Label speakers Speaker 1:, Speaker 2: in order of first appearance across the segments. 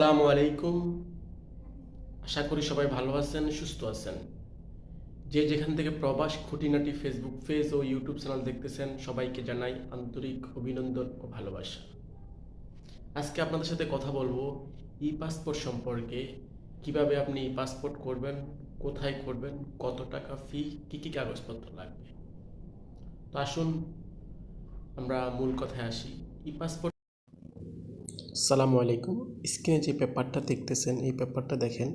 Speaker 1: আসসালামু আলাইকুম। আশা করি সবাই ভালো আছেন, সুস্থ আছেন। যে যেখান থেকে প্রবাস খুঁটিনাটি ফেসবুক পেজ ও ইউটিউব চ্যানেল দেখতেছেন, সবাইকে জানাই আন্তরিক অভিনন্দন ও ভালোবাসা। আজকে আপনাদের সাথে কথা বলব ই পাসপোর্ট সম্পর্কে। কীভাবে আপনি ই পাসপোর্ট করবেন, কোথায় করবেন, কত টাকা ফি কী কী কাগজপত্র লাগবে? তো আসুন, আমরা মূল কথায় আসি। ই পাসপোর্ট সালামু আলাইকুম স্ক্রিনে যে পেপারটা দেখতেছেন, এই পেপারটা দেখেন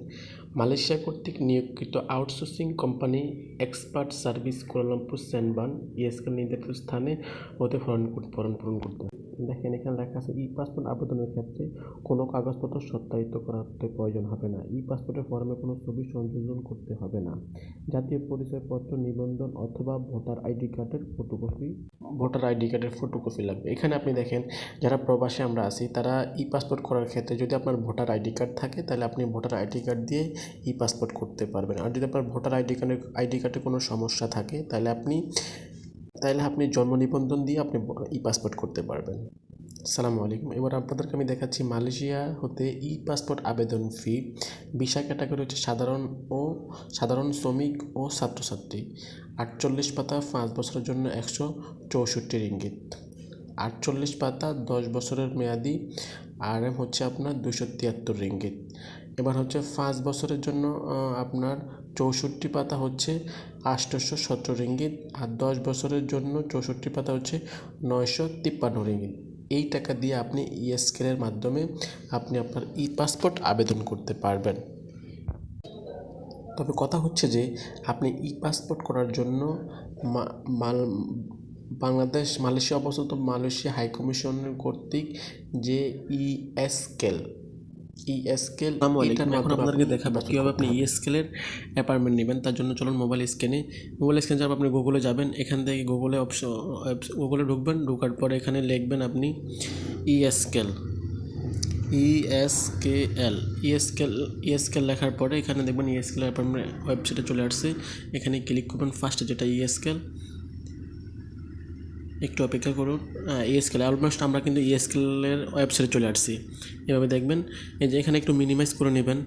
Speaker 1: মালয়েশিয়া কর্তৃক নিয়োগকৃত outsourcing company expert service Kuala Lumpur স্যান্ডবান ইয়েসকে নির্ধারিত স্থানে হতে ফরন ফরম পূরণ করতে। দেখেন, এখানে লেখা আছে, ই পাসপোর্ট আবেদনের ক্ষেত্রে কোনো কাগজপত্র সত্যায়িত করাতে প্রয়োজন হবে না। ই পাসপোর্টের ফর্মে কোনো ছবি সংযোজন করতে হবে না। জাতীয় পরিচয়পত্র, নিবন্ধন অথবা ভোটার আইডি কার্ডের ফটোকপি ভোটার আইডি কার্ডের ফটোকপি লাগবে। এখানে আপনি দেখেন, যারা প্রবাসে আমরা আছি, তারা ই পাসপোর্ট করার ক্ষেত্রে যদি আপনার ভোটার আইডি কার্ড থাকে, তাহলে আপনি ভোটার আইডি কার্ড দিয়ে ই পাসপোর্ট করতে পারবেন। আর যদি আপনার ভোটার আইডি কার্ডের আইডি কার্ডে কোনো সমস্যা থাকে, তাহলে আপনি তাহলে আপনি জন্ম নিবন্ধন দিয়ে আপনি ই পাসপোর্ট করতে পারবেন। সালামু আলাইকুম। এবার আপনাদেরকে আমি দেখাচ্ছি মালয়েশিয়া হতে ই পাসপোর্ট আবেদন ফি ভিসা ক্যাটাগরি হচ্ছে সাধারণ ও সাধারণ শ্রমিক ও ছাত্রছাত্রী। আটচল্লিশ পাতা পাঁচ বছরের জন্য একশো চৌষট্টি রিঙ্গিত। আটচল্লিশ পাতা দশ বছরের মেয়াদি আর হচ্ছে আপনার দুশো তিয়াত্তর রিঙ্গিত। এবার হচ্ছে পাঁচ বছরের জন্য আপনার চৌষট্টি পাতা হচ্ছে আটশোশো সতেরো রিঙ্গিত আর দশ বছরের জন্য চৌষট্টি পাতা হচ্ছে নয়শো তিপ্পান্ন রিঙ্গিত। এই টাকা দিয়ে আপনি ইএসকেলের মাধ্যমে আপনি আপনার ই পাসপোর্ট আবেদন করতে পারবেন। তবে কথা হচ্ছে যে, আপনি ই পাসপোর্ট করার জন্য মাল, বাংলাদেশ, মালয়েশিয়া অবস্থিত মালয়েশিয়া হাই কমিশনের কর্তৃক যে ইএসকেল ইএসকেল এটার মাধ্যমে আপনাদেরকে দেখাবো কীভাবে আপনি ইএসকেলের অ্যাপার্টমেন্ট নেবেন। তার জন্য চলুন মোবাইল স্ক্যানে মোবাইল স্ক্যানে পর আপনি গুগলে যাবেন এখান থেকে গুগলে অপশন গুগলে ঢুকবেন ঢোকার পরে এখানে লিখবেন আপনি ইএসকেল ইএসকেএল ইএসকেল ইএসকেল লেখার পরে এখানে দেখবেন ইএসকেল অ্যাপার্টমেন্ট ওয়েবসাইটে চলে আসছে। এখানে ক্লিক করবেন ফার্স্টে যেটা ইএসকেল একটু অপেক্ষা করুন। ইএসকেল অলমোস্ট আমরা কিন্তু ইএসকেলের ওয়েবসাইটে চলে আসছি। এভাবে দেখবেন, এই যে এখানে একটু মিনিমাইজ করে নেবেন।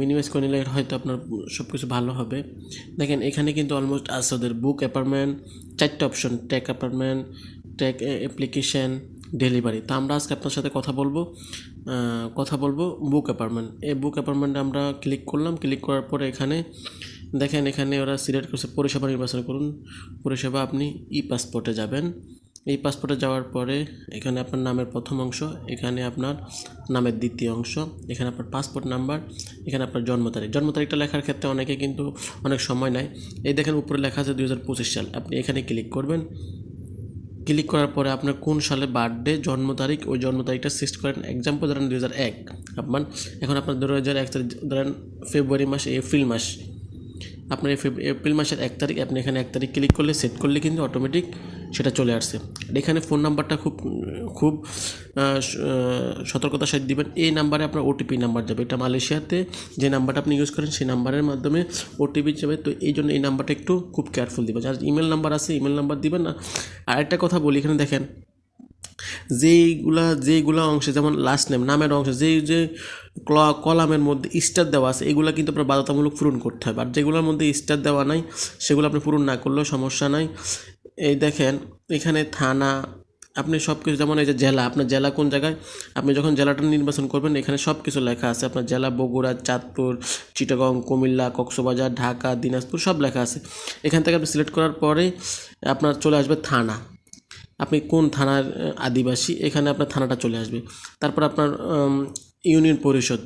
Speaker 1: মিনিমাইজ করে নিলে হয়তো আপনার সব কিছু ভালো হবে। দেখেন, এখানে কিন্তু অলমোস্ট আছে ওদের বুক অ্যাপার্টমেন্ট চারটে option take apartment take application delivery. তো আমরা আজকে আপনার সাথে কথা বলব কথা বলব বুক অ্যাপার্টমেন্ট এই বুক অ্যাপার্টমেন্টে আমরা ক্লিক করলাম ক্লিক করার পরে এখানে দেখেন এখানে ওরা সিলেক্ট করছে পরিষেবা নির্বাচন করুন। পরিষেবা আপনি ই পাসপোর্টে যাবেন। এই পাসপোর্টে যাওয়ার পরে এখানে আপনার নামের প্রথম অংশ, এখানে আপনার নামের দ্বিতীয় অংশ, এখানে আপনার পাসপোর্ট নাম্বার এখানে আপনার জন্ম তারিখ। জন্ম তারিখটা লেখার ক্ষেত্রে অনেকে কিন্তু অনেক সময় নেয়। এই দেখেন উপরে লেখা আছে দুই হাজার পঁচিশ সাল। আপনি এখানে ক্লিক করবেন ক্লিক করার পরে আপনার কোন সালে বার্থডে, জন্ম তারিখ, ওই জন্ম তারিখটা সিলেক্ট করেন। এক্সাম্পল ধরেন দু হাজার এক, আপনার, এখন আপনার দু হাজার এক ধরেন ফেব্রুয়ারি মাস এপ্রিল মাস। আপনার এপ্রিল মাসের এক তারিখ, আপনি এখানে এক তারিখ ক্লিক করলে সেট করলে কিন্তু অটোমেটিক সেটা চলে আসছে। আর এখানে ফোন নাম্বারটা খুব খুব সতর্কতার সাথে দিবেন। এই নাম্বারে আপনার ওটিপি নাম্বার যাবে। এটা মালয়েশিয়াতে যে নাম্বারটা আপনি ইউজ করেন, সেই নাম্বারের মাধ্যমে ওটিপি যাবে। তো এই জন্য এই নাম্বারটা একটু খুব কেয়ারফুল দিবেন। যার ইমেল নাম্বার আছে ইমেল নাম্বার দিবেন না। আর একটা কথা বলি, এখানে দেখেন যেইগুলা যেইগুলা অংশে, যেমন লাস্ট নেম নামের অংশে, যেই যে ক্ল- কলামের মধ্যে স্টার দেওয়া আছে, এগুলো কিন্তু আপনার বাধ্যতামূলক পূরণ করতে হবে আর যেগুলোর মধ্যে স্টার দেওয়া নাই, সেগুলো আপনি পূরণ না করলেও সমস্যা নাই। এই দেখেন, এখানে থানা, আপনি সব কিছু যেমন এই যে জেলা, আপনার জেলা কোন জায়গায়? আপনি যখন জেলাটা নির্বাচন করবেন, এখানে সব কিছু লেখা আছে। আপনার জেলা, বগুড়া, চাঁদপুর, চিটাগং, কুমিল্লা, কক্সবাজার, ঢাকা, দিনাজপুর, সব লেখা আছে। এখান থেকে আপনি সিলেক্ট করার পরে আপনার চলে আসবে থানা। আপনি কোন থানার আদিবাসী, এখানে আপনার থানাটা চলে আসবে। তারপর আপনার ইউনিয়ন পরিষদ,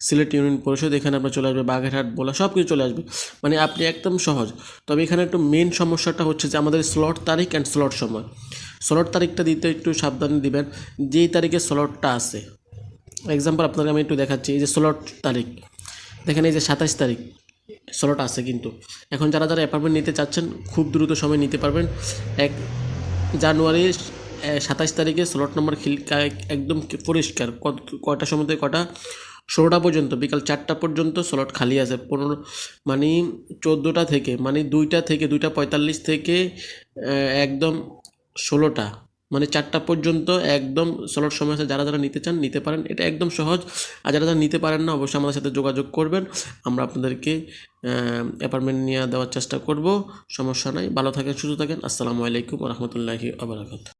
Speaker 1: সিলেট ইউনিয়ন পরিষদ, এখানে আপনার চলে আসবে, বাগেরহাট, বলা সব কিছু চলে আসবে। মানে আপনি একদম সহজ। তবে এখানে একটু মেন সমস্যাটা হচ্ছে যে আমাদের স্লট তারিখ অ্যান্ড স্লট সময়। স্লট তারিখটা দিতে একটু সাবধানে দিবেন, যেই তারিখে স্লটটা আছে। এক্সাম্পল আপনাকে আমি একটু দেখাচ্ছি, এই যে স্লট তারিখ। দেখেন এই যে সাতাশ তারিখ স্লট আছে কিন্তু। এখন যারা যারা অ্যাপার্টমেন্ট নিতে চাচ্ছেন, খুব দ্রুত সময় নিতে পারবেন। এক জানুয়ারি সাতাশ তারিখে স্লট নম্বর একদম পরিষ্কার। কত, কয়টার সময় থেকে কটা? ষোলোটা পর্যন্ত, বিকাল চারটা পর্যন্ত স্লট খালি আছে। পনেরো মানে চোদ্দোটা থেকে মানে দুইটা থেকে, দুইটা পঁয়তাল্লিশ থেকে একদম ষোলোটা। মানে চারটা পর্যন্ত একদম স্লট সময় আছে যারা যারা নিতে চান, নিতে পারেন। এটা একদম সহজ। আর যারা যারা নিতে পারেন না, অবশ্যই আমাদের সাথে যোগাযোগ করবেন। আমরা আপনাদেরকে অ্যাপার্টমেন্ট নিয়ে দেওয়ার চেষ্টা করব। সমস্যা নাই। ভালো থাকেন, সুস্থ থাকেন। আসসালামু আলাইকুম রহমতুল্লাহি আবরাকাত